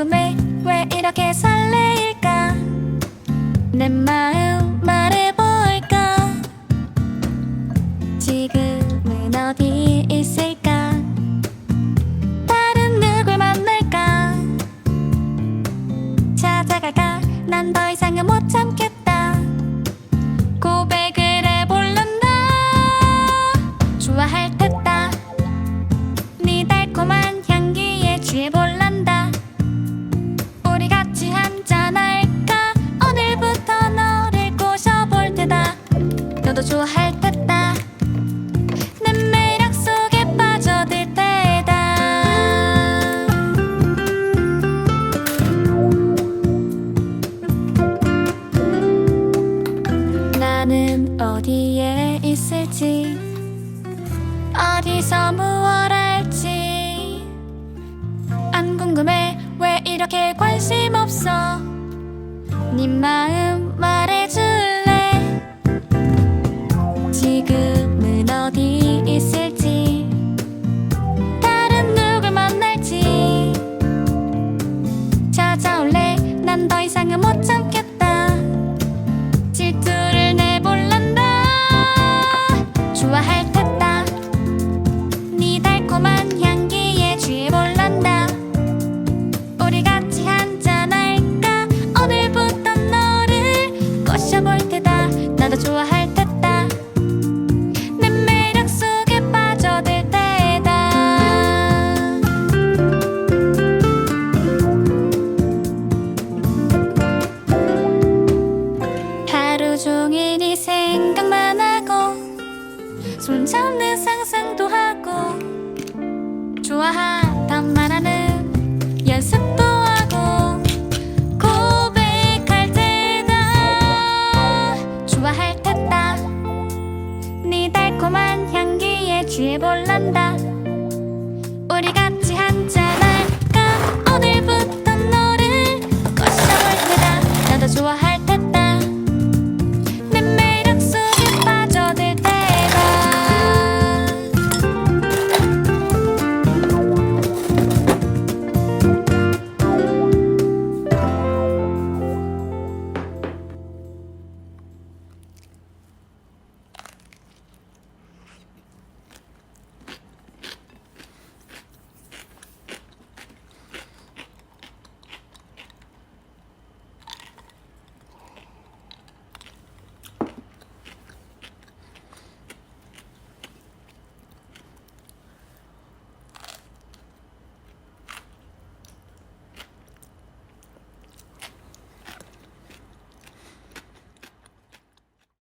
궁금해. 왜 이렇게 설레일까? 내 마음 말해볼까? 지금은 어디 있을까? 다른 누굴 만날까? 찾아갈까? 난 더 이상은 못 참겠 나는 어디에 있을지 어디서 무얼 할지. 안 궁금해 왜 이렇게 관심 없어? 네 마음 말해줄래? 지금 종일 이 생각만 하고 손 잡는 상상도 하고 좋아하다 말하는 연습도 하고 고백할 때나 좋아할 듯다. 네 달콤한 향기에 취해 볼란다.